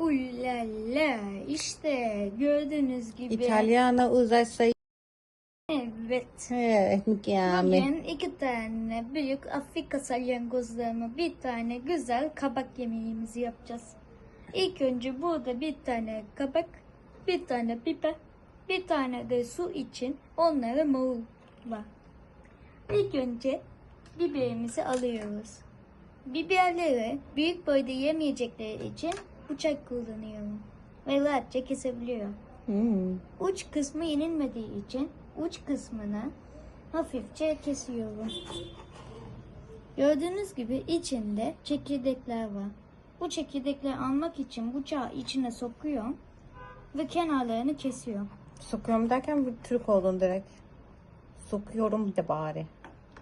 Uylala işte gördüğünüz gibi. İtalyana uzaysa Evet. Evet, mükemmel. Bugün iki tane büyük Afrika salyangozlarına bir tane güzel kabak yemeğimizi yapacağız. İlk önce burada bir tane kabak, bir tane biber, bir tane de su için onlara marul var. İlk önce biberimizi alıyoruz. Biberleri büyük boyda yemeyecekleri için bıçak kullanıyorum. Ve rahatça kesebiliyor. Hmm. Uç kısmı yenilmediği için uç kısmını hafifçe kesiyorum. Gördüğünüz gibi içinde çekirdekler var. Bu çekirdekleri almak için bıçağı içine sokuyorum ve kenarlarını kesiyorum. Sokuyorum derken bir Türk oldun direkt. Sokuyorum de bari.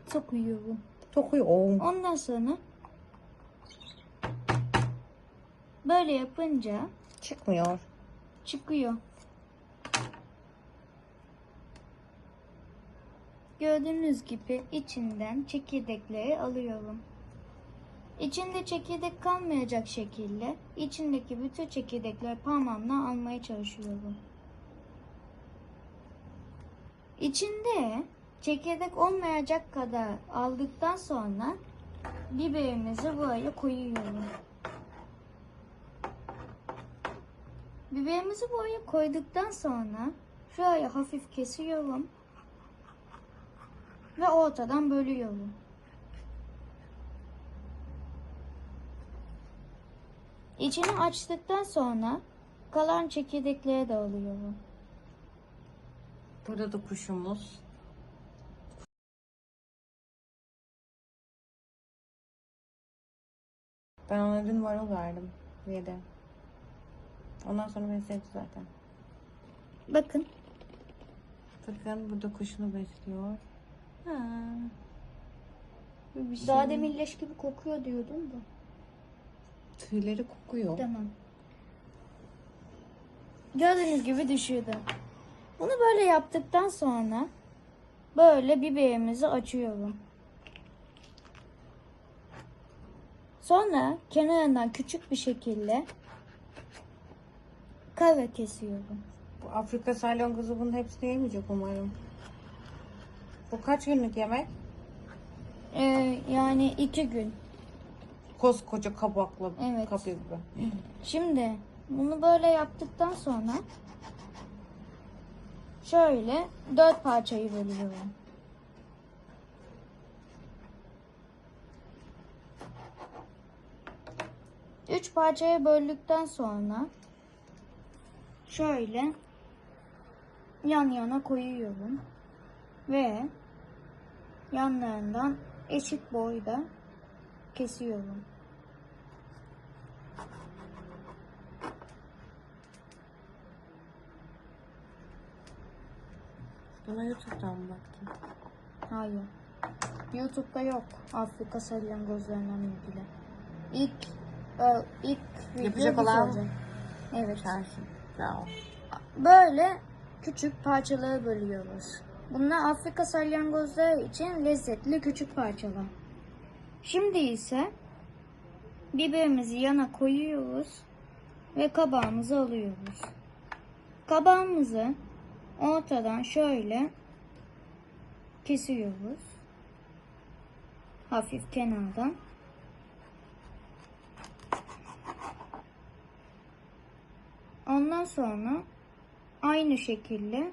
Sokuyorum. Sokuyorum. Ondan sonra böyle yapınca Çıkmıyor. çıkıyor. Gördüğünüz gibi içinden çekirdekleri alıyorum. İçinde çekirdek kalmayacak şekilde içindeki bütün çekirdekleri parmağımla almaya çalışıyorum. İçinde çekirdek olmayacak kadar aldıktan sonra biberimizi buraya koyuyorum. Biberimizi buraya koyduktan sonra şuraya hafif kesiyorum ve ortadan bölüyorum. İçini açtıktan sonra kalan çekirdekleri de alıyorum. Burada da kuşumuz. Ben ona dün marul verdim. Yedi. Ondan sonra beni sevdi zaten. Bakın Bakın burada kuşunu besliyor. Ha. Bir şey. daha demin leş gibi kokuyor diyordum da. Tüyleri kokuyor. Tamam. Gördüğünüz gibi düşüyordu. Bunu böyle yaptıktan sonra böyle biberimizi açıyorum. Sonra kenarından küçük bir şekilde kare kesiyorum. Bu Afrika salyangozu bunun hepsini yemeyecek umarım. Bu kaç günlük yemek? Ee, yani iki gün. Koskoca kabakla Evet. kapı gibi. Şimdi bunu böyle yaptıktan sonra şöyle dört parçayı bölüyorum. Üç parçaya böldükten sonra şöyle yan yana koyuyorum ve yanlarından eşit boyda kesiyorum. Buna YouTube'dan mı baktın? Hayır. YouTube'da yok Afrika salyangozlarından ilgili. İlk e, ilk video Yapacak olan- olacak. Evet. Sensin. Böyle küçük parçalara bölüyoruz. Bunlar Afrika salyangozları için lezzetli küçük parçalar. Şimdi ise biberimizi yana koyuyoruz ve kabağımızı alıyoruz. Kabağımızı ortadan şöyle kesiyoruz. Hafif kenardan. Ondan sonra aynı şekilde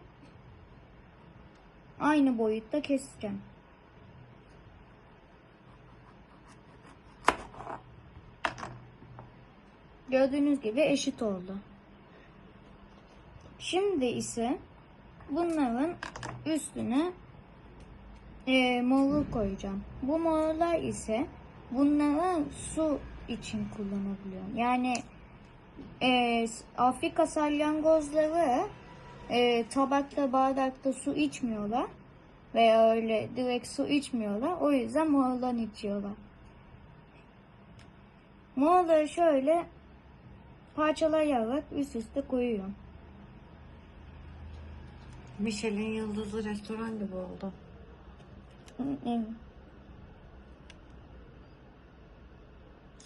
aynı boyutta keseceğim. Gördüğünüz gibi eşit oldu. Şimdi ise bunların üstüne e, marul koyacağım. Bu marullar ise bunları su için kullanabiliyorum. Yani e, Afrika salyangozları e, tabakta bardakta su içmiyorlar veya öyle direkt su içmiyorlar. O yüzden mordan içiyorlar. Morları şöyle parçalayarak üst üste koyuyorum. Michelin yıldızlı restoran gibi oldu. Evet.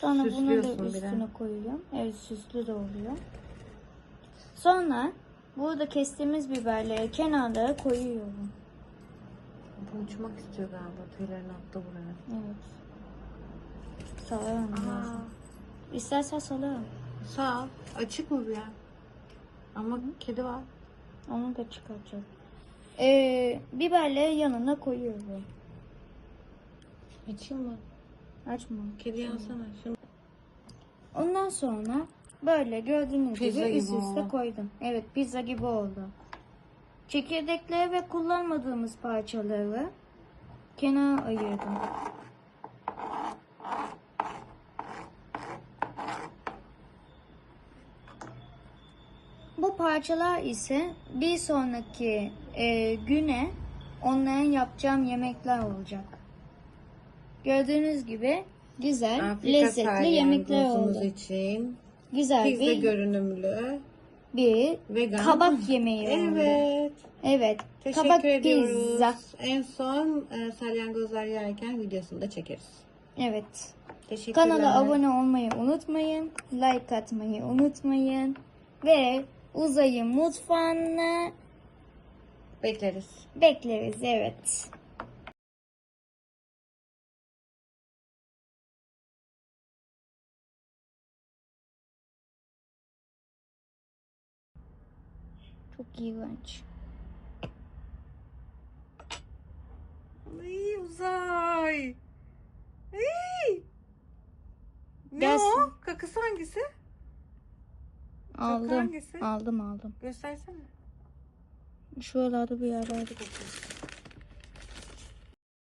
Sonra bunu da üstüne koyuyorum. Evet süslü de oluyor. Sonra burada kestiğimiz biberleri kenarlara koyuyorum. Bu uçmak istiyor galiba. Tüylerini attı buraya. Evet. Salarım biraz. Aa, İstersen salarım. sağ ol. Açık mı bir yer? Ama kedi var. Onu da çıkaracağım. Ee, biberleri yanına koyuyorum. Açayım mı? Açma. Kedi alsana. Şunu. Ondan sonra böyle gördüğünüz Pizza gibi gibi üst üste oldu. koydum. Evet pizza gibi oldu. Çekirdekleri ve kullanmadığımız parçaları kenara ayırdım. Bu parçalar ise bir sonraki e, güne onların yapacağım yemekler olacak. Gördüğünüz gibi güzel, Afrika lezzetli yemekler oldu. için Güzel pizza bir, görünümlü bir vegan. kabak yemeği oldu. Evet. Evet. Teşekkür kabak ediyoruz. pizza. En son e, salyangozlar yerken videosunu da çekeriz. Evet. Teşekkürler. Kanala abone olmayı unutmayın. Like atmayı unutmayın. Ve uzayın mutfağına Bekleriz. bekleriz. Evet. Çok iğrenç. Ay uzay. Ay. Ne Gelsin. o? Kakısı hangisi? Aldım. hangisi? Aldım aldım. Göstersene. Şuralarda bir yerlerde kokuyor.